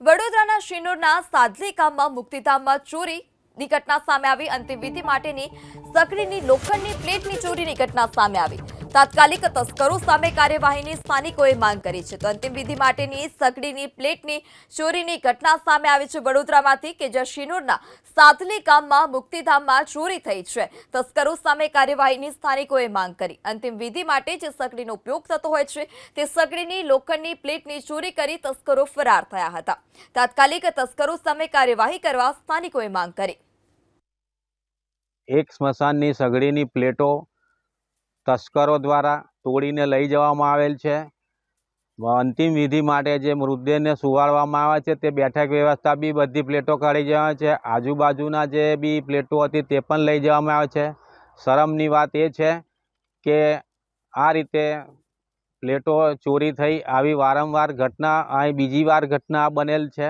વડોદરાના શિનોરના સાદલી ગામમાં મુક્તિધામમાં ચોરીની ઘટના સામે આવી. અંતિમ વિધિ માટેની સકડીની લોખંડની પ્લેટની ચોરીની ઘટના સામે આવી. તાત્કાલિક તસ્કરો સામે કાર્યવાહીની સ્થાનિકોએ માંગ કરી છે. તો અંતિમ વિધિ માટેની સગડીની પ્લેટની ચોરીની ઘટના સામે આવી છે વડોદરામાંથી કે જ્યાં શિનોરના સાતલી ગામમાં મુક્તિધામમાં ચોરી થઈ છે. તસ્કરો સામે કાર્યવાહીની સ્થાનિકોએ માંગ કરી. અંતિમ વિધિ માટે જે સગડીનો ઉપયોગ થતો હોય છે, તે સગડીની લોખંડની પ્લેટની ચોરી કરી તસ્કરો ફરાર થયા હતા. તાત્કાલિક તસ્કરો સામે કાર્યવાહી કરવા સ્થાનિકોએ માંગ કરી. એક સ્મશાનની સગડીની પ્લેટો તસ્કરો દ્વારા તોડીને લઈ જવામાં આવેલ છે. અંતિમ વિધિ માટે જે મૃતદેહને સુવાડવામાં આવે છે તે બેઠક વ્યવસ્થા બી બધી પ્લેટો કાઢી જવામાં છે. આજુબાજુના જે બી પ્લેટો હતી તે પણ લઈ જવામાં આવે છે. શરમની વાત એ છે કે આ રીતે પ્લેટો ચોરી થઈ આવી વારંવાર ઘટના, અહીં બીજી વાર ઘટના બનેલ છે.